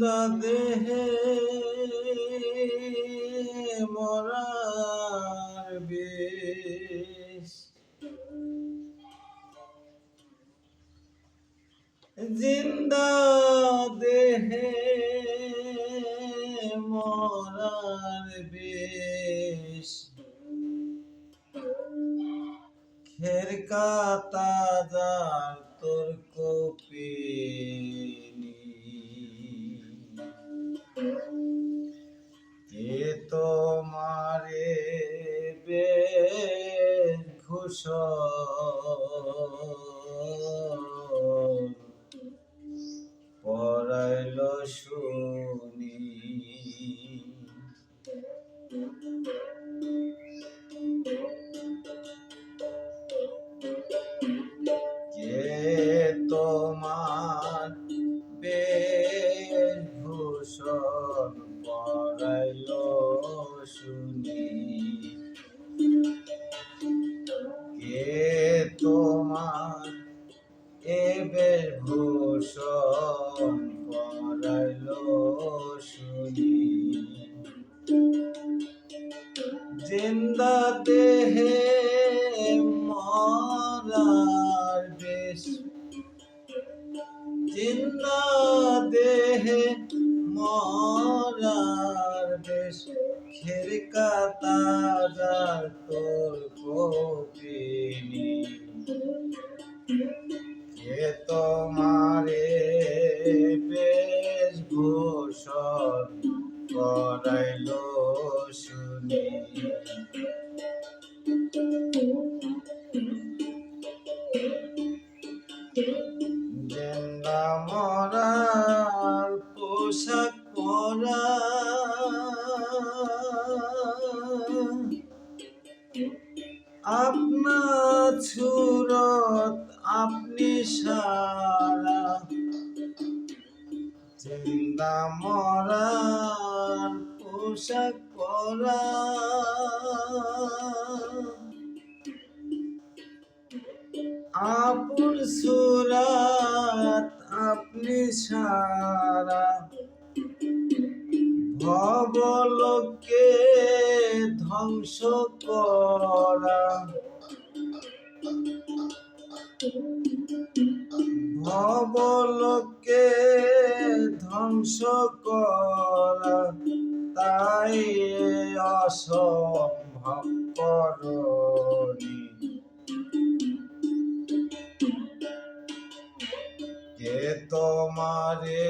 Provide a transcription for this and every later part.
জিন্দা দেহে মরার বেশ। জিন্দা দেহে মরার বেশ। খের কাতা তোর কপিনি sure. এ বেভূষণ পরাইল শুনি। জিন্দা দেহে মরার বেশ। জিন্দা দেহে মরার বেশ। খের কাতা যার তোর কপিনি। আপনার সুরত আপনি সারা জিন্দা মরার পোশাক পরা। আপুর সুরাত আপনি সারা ভবলোকে ধ্বংস করা। ভবলোকে ধ্বংস করা তাই অসম্ভব করণী। কে তোমারে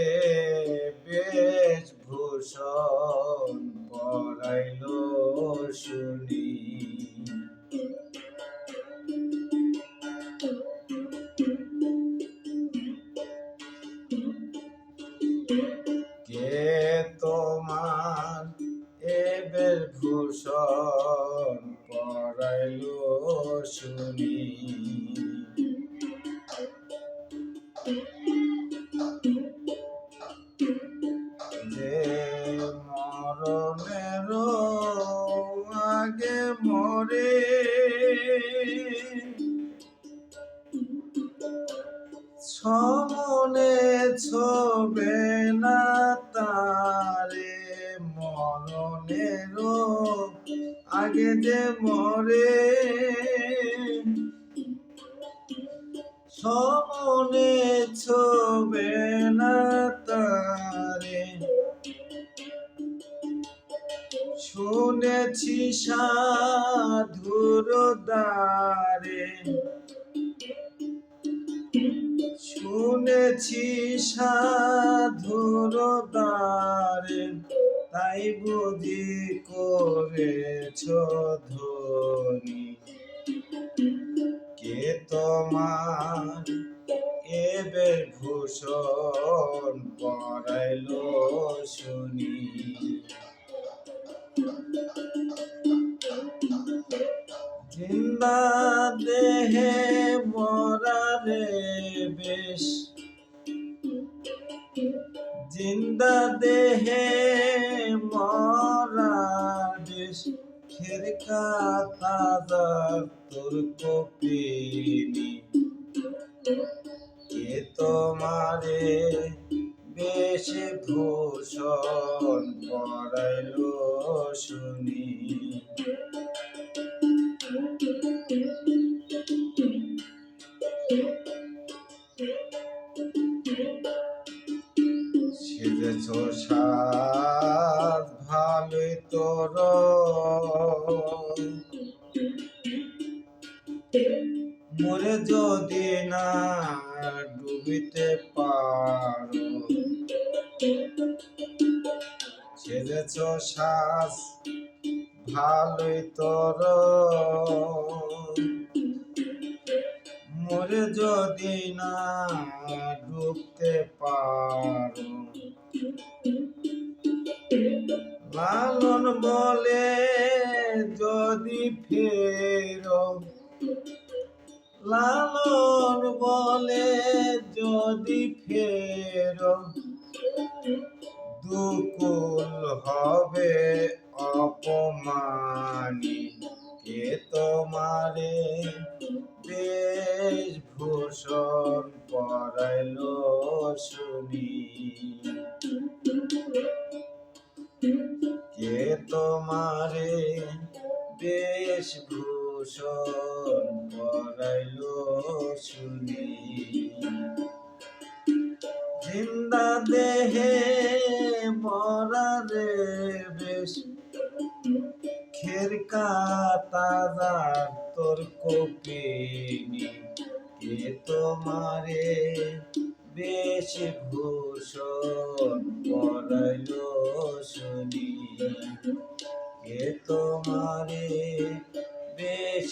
বেশভূষণ পরাইল শুনি। কে তোমার এ বেশভূষণ পরাইল শুনি। সমনে ছবে না তারে মরণের আগে যে মরে, সমনে ছবে না তারে। শুনেছি সাধুর দ্বারে শুনেছি সাধুর দ্বারে তাই বুঝি করেছ ধনী কে তোমার এবে ভূষণ পড়াইল শুনি। জিন্দা মরার খেরকা খের কাতা তোর কপিনি কে তোমারে বেশ ভূষণ পড়াইল শুনি। সাত ভালোই তোর মরে যদি না ডুবিতে পারো। ছেড়েছ শ্বাস ভালোই তোর মরে যদি না ডুবতে পারো। লালন বলে যদি ফের। লালন বলে যদি ফের। দুকুল হবে অপমানি, কে তোমারে বেশ ভূষণ পরাইল শুনি। তাজা তোর কপিনি কে তোমারে বেশ ভূষণ পড়াইল শুনি। কে তোমারে বেশ